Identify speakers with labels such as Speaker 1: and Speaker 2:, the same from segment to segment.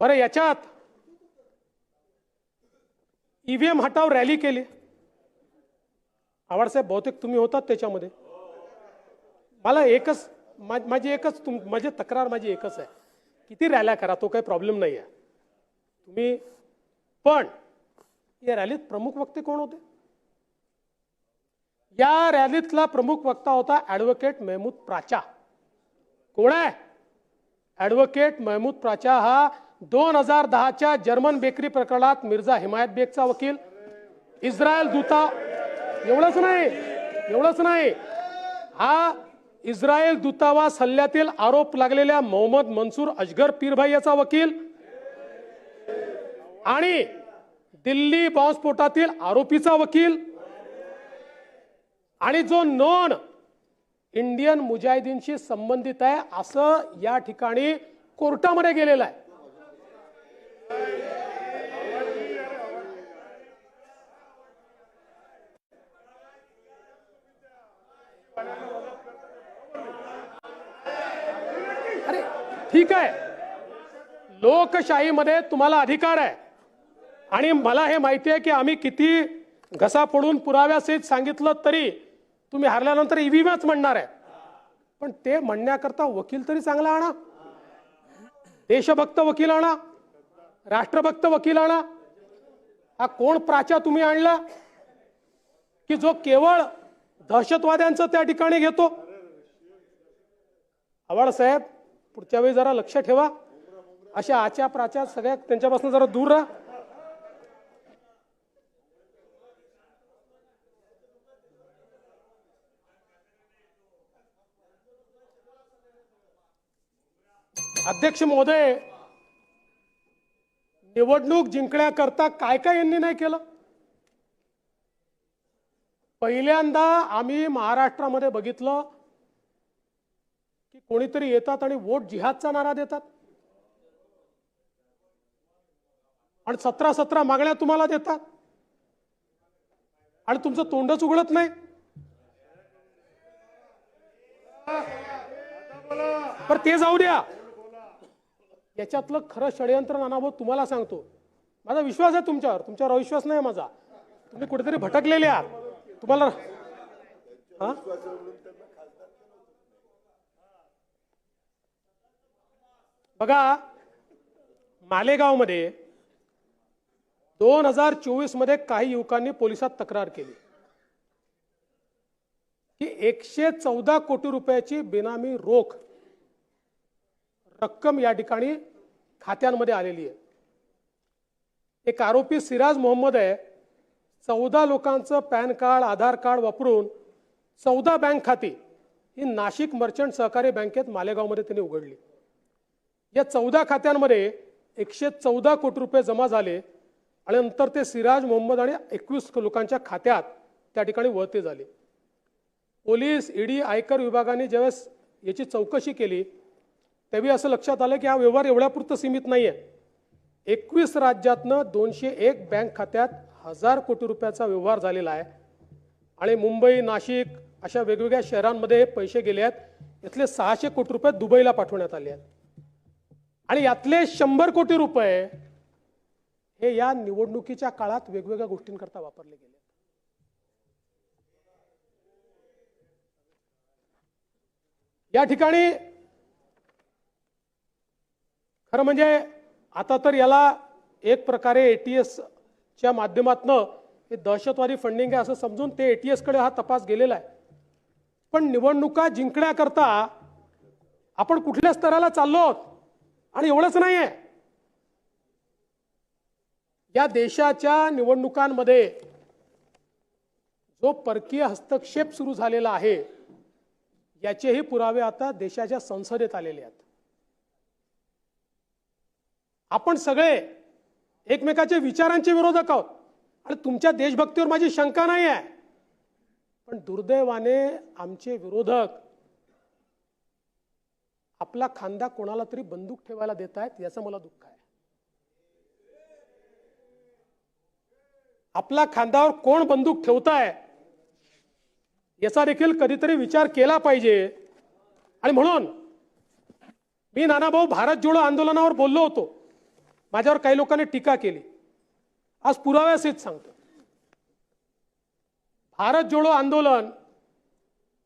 Speaker 1: बरं याच्यात ईव्हीएम हटाव रॅली केली. आवडसाहेब बहुतेक तुम्ही होतात त्याच्यामध्ये. मला एकच माझी एकच तुम माझी तक्रार माझी एकच आहे. किती रॅल्या करा तो काही प्रॉब्लेम नाही आहे. तुम्ही पण या रॅलीत प्रमुख वक्ते कोण होते? या रॅलीतला प्रमुख वक्ता होता ॲडव्होकेट महमूद प्राचा. कोण आहे? ॲडव्होकेट महमूद प्राचा हा दोन हजार दहाच्या जर्मन बेकरी प्रकरणात मिर्झा हिमायत बेगचा वकील. इस्रायल दूता. एवढंच नाही एवढंच नाही. हा इस्रायल दूतावास हल्ल्यातील आरोप लागलेल्या मोहम्मद मनसूर अजगर पीरभाई याचा वकील. आणि दिल्ली बॉम्बस्फोटातील आरोपीचा वकील. आणि जो नॉन इंडियन मुजाहिदीनशी संबंधित आहे असं या ठिकाणी कोर्टामध्ये गेलेलं आहे. ठीक आहे. लोकशाहीमध्ये तुम्हाला अधिकार आहे. आणि मला हे माहिती आहे की आम्ही किती घसा फोडून पुराव्यासहित सांगितलं तरी तुम्ही हरल्यानंतर ईव्हीएमच म्हणणार आहे. पण ते म्हणण्याकरता वकील तरी चांगला आणा. देशभक्त वकील आणा. राष्ट्रभक्त वकील आणा. हा कोण प्राचा तुम्ही आणला? की जो केवळ दहशतवाद्यांचं त्या ठिकाणी घेतो? आवड साहेब पुढच्या वेळी जरा लक्ष ठेवा. अशा आच्या प्राच्या सगळ्या त्यांच्यापासून जरा दूर राहा. अध्यक्ष महोदय निवडणूक जिंकण्याकरता काय काय यांनी नाही केलं? पहिल्यांदा आम्ही महाराष्ट्रामध्ये बघितलं की कोणीतरी येतात आणि वोट जिहादचा नारा देतात? आणि सतरा सतरा मागण्या तुम्हाला देतात? आणि तुमचं तोंडच उघडत नाही? पर ते जाऊ द्या. याच्यातलं खरं षडयंत्र नानाभाऊ तुम्हाला सांगतो. माझा विश्वास आहे तुमच्यावर. तुमच्यावर अविश्वास नाही माझा. तुम्ही कुठेतरी भटकलेले आहात. तुम्हाला हा? बघा मालेगावमध्ये दोन हजार चोवीसमध्ये काही युवकांनी पोलिसात तक्रार केली. की एकशे चौदा कोटी रुपयाची बेनामी रोख रक्कम या ठिकाणी खात्यांमध्ये आलेली आहे. एक आरोपी सिराज मोहम्मद आहे. चौदा लोकांचं पॅन कार्ड आधार कार्ड वापरून चौदा बँक खाती ही नाशिक मर्चंट सहकारी बँकेत मालेगावमध्ये त्यांनी उघडली. या चौदा खात्यांमध्ये एकशे चौदा कोटी रुपये जमा झाले आणि नंतर ते सिराज मोहम्मद आणि एकवीस लोकांच्या खात्यात त्या ठिकाणी वळते झाले. पोलीस ईडी आयकर विभागाने ज्यावेळेस याची चौकशी केली त्यावेळी असं लक्षात आलं की हा व्यवहार एवढ्यापुरतं सीमित नाही आहे एकवीस राज्यातनं दोनशे एक बँक खात्यात हजार कोटी रुपयाचा व्यवहार झालेला आहे. आणि मुंबई नाशिक अशा वेगवेगळ्या शहरांमध्ये पैसे गेले आहेत. इथले सहाशे कोटी रुपये दुबईला पाठवण्यात आले आहेत. आणि यातले शंभर कोटी रुपये हे या निवडणुकीच्या काळात वेगवेगळ्या गोष्टींकरता वापरले गेले. या ठिकाणी खरं म्हणजे आता तर याला एक प्रकारे एटीएस च्या माध्यमातनं हे दहशतवादी फंडिंग आहे असं समजून ते एटीएसकडे हा तपास गेलेला आहे. पण निवडणुका जिंकण्याकरता आपण कुठल्या स्तराला चाललो आहोत? आणि एवढंच नाही आहे या देशाच्या निवडणुकांमध्ये जो परकीय हस्तक्षेप सुरू झालेला आहे याचेही पुरावे आता देशाच्या संसदेत आलेले आहेत. आपण सगळे एकमेकाच्या विचारांचे विरोधक आहोत. आणि तुमच्या देशभक्तीवर माझी शंका नाही आहे पण दुर्दैवाने आमचे विरोधक आपला खांदा कोणाला तरी बंदूक ठेवायला देत आहेत याचं मला दुःख आहे. आपला खांद्यावर कोण बंदूक ठेवताय याचा देखील कधीतरी विचार केला पाहिजे. आणि म्हणून मी नानाभाऊ भारत जोडो आंदोलनावर बोललो होतो. माझ्यावर काही लोकांनी टीका केली. आज पुराव्यासहित सांगतो. भारत जोडो आंदोलन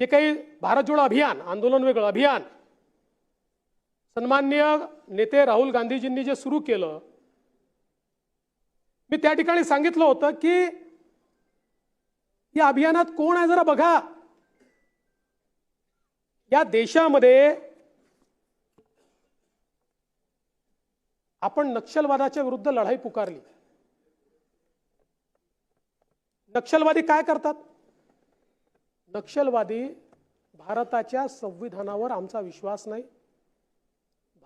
Speaker 1: जे काही भारत जोडो अभियान आंदोलन वेगळं अभियान सन्माननीय नेते राहुल गांधीजींनी जे सुरू केलं मी त्या ठिकाणी सांगितलं होतं की या अभियानात कोण आहे जरा बघा. या देशामध्ये आपण नक्षलवादाच्या विरुद्ध लढाई पुकारली. नक्षलवादी काय करतात? नक्षलवादी भारताच्या संविधानावर आमचा विश्वास नाही.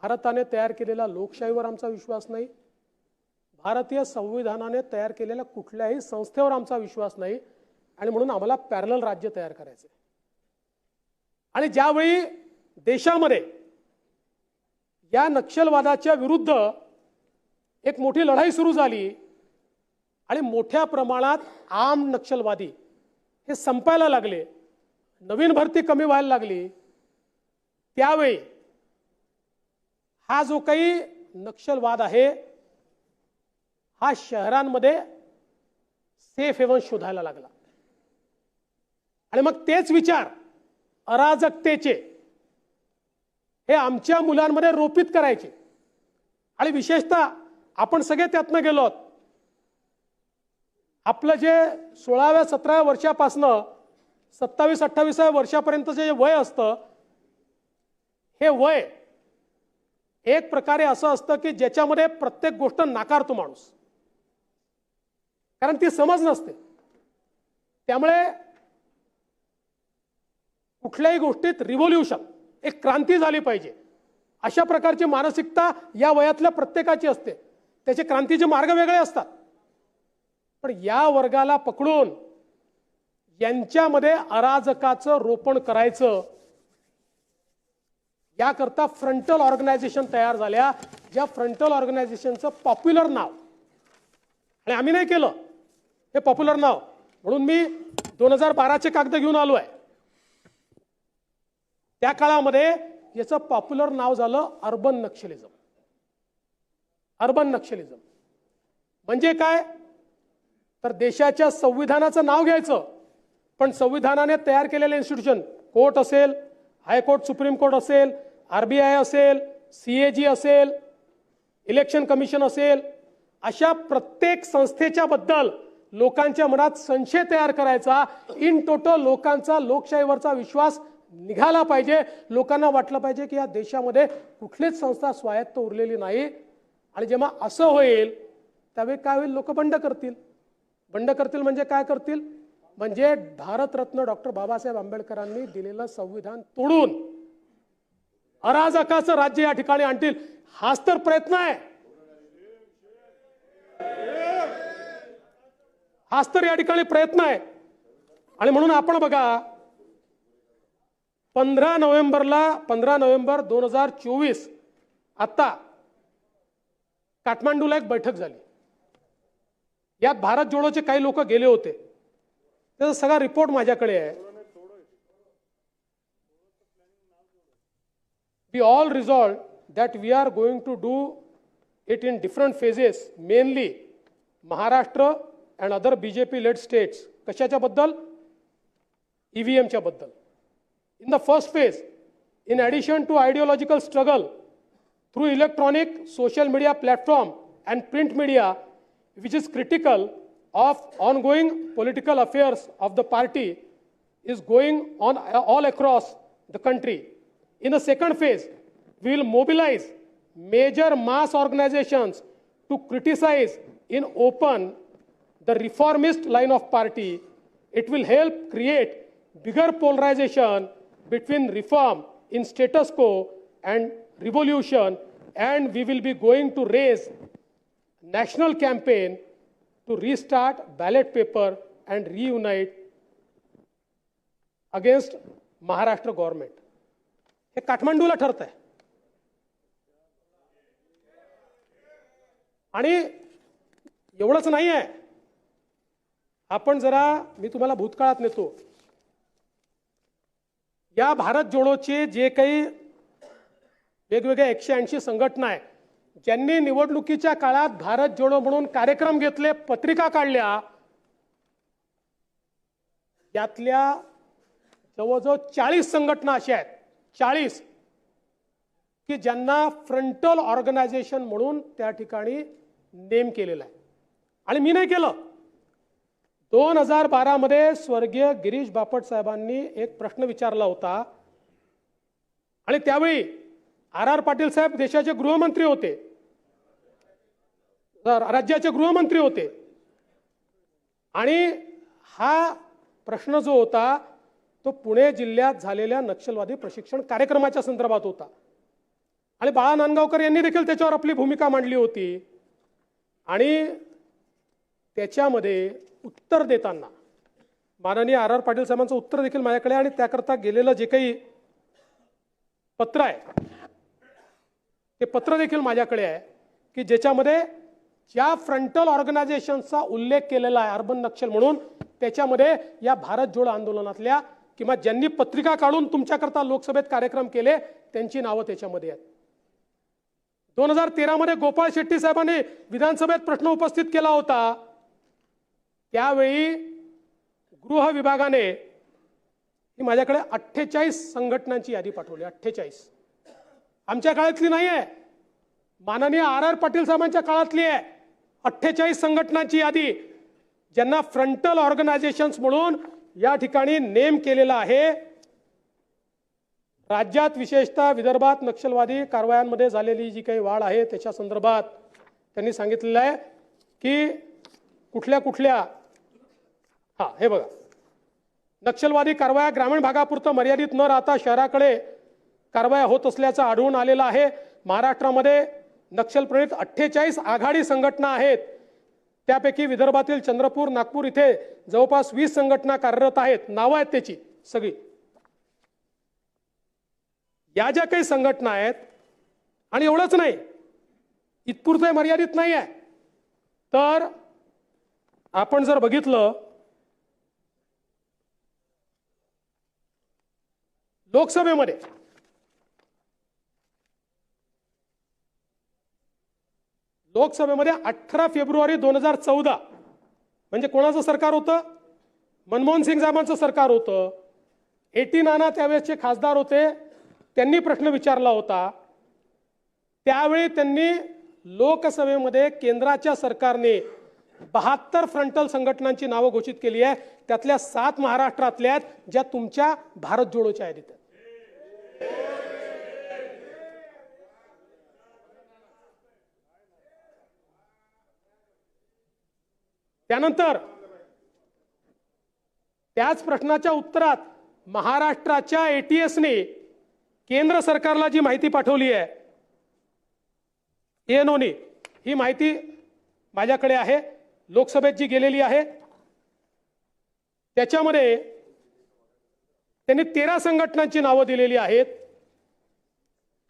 Speaker 1: भारताने तयार केलेल्या लोकशाहीवर आमचा विश्वास नाही. भारतीय संविधानाने तयार केलेल्या कुठल्याही संस्थेवर आमचा विश्वास नाही. आणि म्हणून आम्हाला पॅरल राज्य तयार करायचं आणि ज्यावेळी देशामध्ये या नक्षलवादाच्या विरुद्ध एक मोठी लढाई सुरू झाली आणि मोठ्या प्रमाणात आम नक्षलवादी हे संपायला लागले नवीन भरती कमी व्हायला लागली त्यावेळी हा जो काही नक्षलवाद आहे हा शहरांमध्ये सेफ हेवन शोधायला लागला. आणि मग तेच विचार अराजकतेचे हे आमच्या मुलांमध्ये रोपित करायचे. आणि विशेषतः आपण सगळे त्यातनं गेलो आहोत. आपलं जे सोळाव्या सतराव्या वर्षापासनं सत्तावीस अठ्ठावीसाव्या वर्षापर्यंतचं जे वय असतं हे वय एक प्रकारे असं असतं की ज्याच्यामध्ये प्रत्येक गोष्ट नाकारतो माणूस. कारण ती समज नसते. त्यामुळे कुठल्याही गोष्टीत रिव्होल्युशन एक क्रांती झाली पाहिजे. अशा प्रकारची मानसिकता या वयातल्या प्रत्येकाची असते. त्याचे क्रांतीचे मार्ग वेगळे असतात. पण या वर्गाला पकडून यांच्यामध्ये अराजकाचं रोपण करायचं याकरता फ्रंटल ऑर्गनायझेशन तयार झाल्या. ज्या फ्रंटल ऑर्गनायझेशनचं पॉप्युलर नाव आणि आम्ही नाही केलं हे पॉप्युलर नाव. म्हणून मी दोन हजार बाराचे कागद घेऊन आलो आहे. त्या काळामध्ये याचं पॉप्युलर नाव झालं अर्बन नक्षलिझम अर्बन नक्षलिझम म्हणजे काय? तर देशाच्या संविधानाचं नाव घ्यायचं. पण संविधानाने तयार केलेले इन्स्टिट्यूशन कोर्ट असेल हायकोर्ट सुप्रीम कोर्ट असेल आर बी आय असेल सी ए जी असेल इलेक्शन कमिशन असेल अशा प्रत्येक संस्थेच्या बद्दल लोकांच्या मनात संशय तयार करायचा. इन टोटल लोकांचा लोकशाहीवरचा विश्वास निघाला पाहिजे. लोकांना वाटलं पाहिजे की या देशामध्ये कुठलीच संस्था स्वायत्त उरलेली नाही. आणि जेव्हा असं होईल त्यावेळी काय होईल? लोक बंड करतील. बंड करतील म्हणजे काय करतील? म्हणजे भारतरत्न डॉक्टर बाबासाहेब आंबेडकरांनी दिलेलं संविधान तोडून अराजकाचं राज्य या ठिकाणी आणतील. हाच तर प्रयत्न आहे. हाच तर या ठिकाणी प्रयत्न आहे. आणि म्हणून आपण बघा पंधरा नोव्हेंबरला पंधरा नोव्हेंबर दोन हजार चोवीस आत्ता काठमांडूला एक बैठक झाली. यात भारत जोडोचे काही लोक गेले होते. त्याचा सगळा रिपोर्ट माझ्याकडे आहे. We all resolve that we are going to do it in different phases mainly Maharashtra and other B J P led states कशाच्याबद्दल E V एमच्याबद्दल in the first phase in addition to ideological struggle through electronic social media platform and print media which is critical of ongoing political affairs of the party, is going on all across the country. In the second phase, we will mobilize major mass organizations to criticize in open the reformist line of party. It will help create bigger polarization between reform in status quo and revolution, and we will be going to raise national campaign to restart ballot paper and reunite against Maharashtra government हे काठमांडूला ठरत आहे आणि एवढंच नाही आहे आपण जरा मी तुम्हाला भूतकाळात नेतो. या भारत जोडोचे जे काही वेगवेगळ्या एकशे ऐंशी संघटना आहे ज्यांनी निवडणुकीच्या काळात भारत जोडो म्हणून कार्यक्रम घेतले पत्रिका काढल्या यातल्या जवळजवळ चाळीस संघटना अशा आहेत. चाळीस. की ज्यांना फ्रंटल ऑर्गनायझेशन म्हणून त्या ठिकाणी नेम केलेला आहे. आणि मी नाही केलं. दोन हजार बारामध्ये स्वर्गीय गिरीश बापट साहेबांनी एक प्रश्न विचारला होता. आणि त्यावेळी आर आर पाटील साहेब देशाचे गृहमंत्री होते. राज्याचे गृहमंत्री होते. आणि हा प्रश्न जो होता तो पुणे जिल्ह्यात झालेल्या नक्षलवादी प्रशिक्षण कार्यक्रमाच्या संदर्भात होता. आणि बाळा नांदगावकर यांनी देखील त्याच्यावर आपली भूमिका मांडली होती. आणि त्याच्यामध्ये उत्तर देताना माननीय आर आर पाटील साहेबांचं उत्तर देखील माझ्याकडे आणि त्याकरता गेलेलं जे काही पत्र आहे ते पत्र देखील माझ्याकडे आहे की ज्याच्यामध्ये ज्या फ्रंटल ऑर्गनायझेशनचा उल्लेख केलेला आहे अर्बन नक्षल म्हणून त्याच्यामध्ये या भारत जोड आंदोलनातल्या किंवा ज्यांनी पत्रिका काढून तुमच्याकरता लोकसभेत कार्यक्रम केले त्यांची नावं त्याच्यामध्ये आहेत. दोन हजार तेरामध्ये गोपाळ शेट्टी साहेबांनी विधानसभेत प्रश्न उपस्थित केला होता. त्यावेळी गृह विभागाने ही माझ्याकडे अठ्ठेचाळीस संघटनांची यादी पाठवली अठ्ठेचाळीस. आमच्या काळातली नाही आहे माननीय आर आर पाटील साहेबांच्या काळातली आहे. अठ्ठेचाळीस संघटनांची यादी. ज्यांना फ्रंटल ऑर्गनायझेशन्स म्हणून या ठिकाणी नेम केलेला आहे. राज्यात विशेषतः विदर्भात नक्षलवादी कारवायांमध्ये झालेली जी काही वाढ आहे त्याच्या संदर्भात त्यांनी सांगितलेलं आहे की कुठल्या कुठल्या हा हे बघा. नक्षलवादी कारवाया ग्रामीण भागापुरतं मर्यादित न राहता शहराकडे कारवाया होत असल्याचं आढळून आलेलं आहे. महाराष्ट्रामध्ये नक्षलप्रणित अठ्ठेचाळीस आघाडी संघटना आहेत. त्यापैकी विदर्भातील चंद्रपूर नागपूर इथे जवळपास वीस संघटना कार्यरत आहेत. नावं आहेत त्याची सगळी. या ज्या काही संघटना आहेत आणि एवढंच नाही इतपुरतं मर्यादित नाही आहे. तर आपण जर बघितलं लोकसभेमध्ये लोकसभेमध्ये अठरा फेब्रुवारी दोन हजार चौदा. म्हणजे कोणाचं सरकार होतं? मनमोहन सिंग साहेबांचं सरकार होतं. एटी नाना त्यावेळेसचे खासदार होते. त्यांनी प्रश्न विचारला होता. त्यावेळी त्यांनी लोकसभेमध्ये केंद्राच्या सरकारने बहात्तर फ्रंटल संघटनांची नावं घोषित केली आहे त्यातल्या सात महाराष्ट्रातल्या आहेत ज्या तुमच्या भारत जोडोच्या यादीत त्यानंतर त्याच प्रश्नाच्या उत्तरात महाराष्ट्राच्या एटीएसने केंद्र सरकारला जी माहिती पाठवली आहे एनओनी ही माहिती माझ्याकडे आहे लोकसभेत जी गेलेली आहे त्याच्यामध्ये त्यांनी तेरा संघटनांची नावं दिलेली आहेत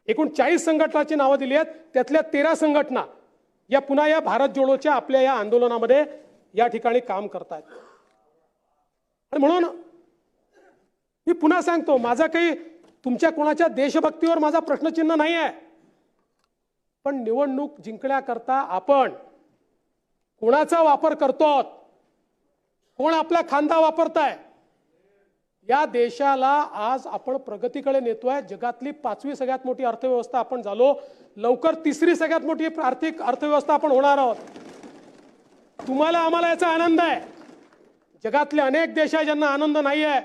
Speaker 1: एकूण चाळीस संघटनांची नावं दिली आहेत त्यातल्या तेरा संघटना या पुन्हा या भारत जोडोच्या आपल्या या आंदोलनामध्ये या ठिकाणी काम करतायत. आणि म्हणून मी पुन्हा सांगतो माझा काही तुमच्या कोणाच्या देशभक्तीवर माझा प्रश्नचिन्ह नाही आहे पण निवडणूक जिंकण्याकरता आपण कोणाचा वापर करतो कोण आपला खांदा वापरताय? या देशाला आज आपण प्रगतीकडे नेतोय. जगातली पाचवी सगळ्यात मोठी अर्थव्यवस्था आपण झालो. लवकर तिसरी सगळ्यात मोठी आर्थिक अर्थव्यवस्था आपण होणार आहोत. तुम्हाला आम्हाला याचा आनंद आहे. जगातले अनेक देश आहे ज्यांना आनंद नाही आहे.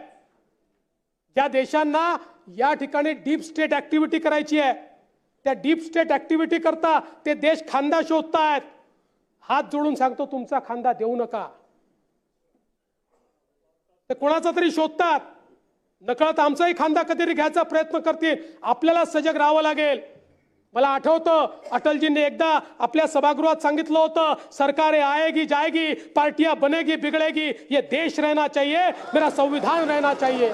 Speaker 1: ज्या देशांना या ठिकाणी डीप स्टेट ऍक्टिव्हिटी करायची आहे. त्या डीप स्टेट ऍक्टिव्हिटी करता ते देश खांदा शोधतायत. हात जोडून सांगतो तुमचा खांदा देऊ नका. ते कोणाचा तरी शोधतात. नकळत आमचाही खांदा कधीतरी घ्यायचा प्रयत्न करतील. आपल्याला सजग राहावं लागेल. मला आठवतं अटलजींनी एकदा आपल्या सभागृहात सांगितलं होतं सरकारें आएगी जाएगी पार्टियां बनेगी बिगड़ेगी ये देश रहना चाहिए मेरा संविधान रहना चाहिए।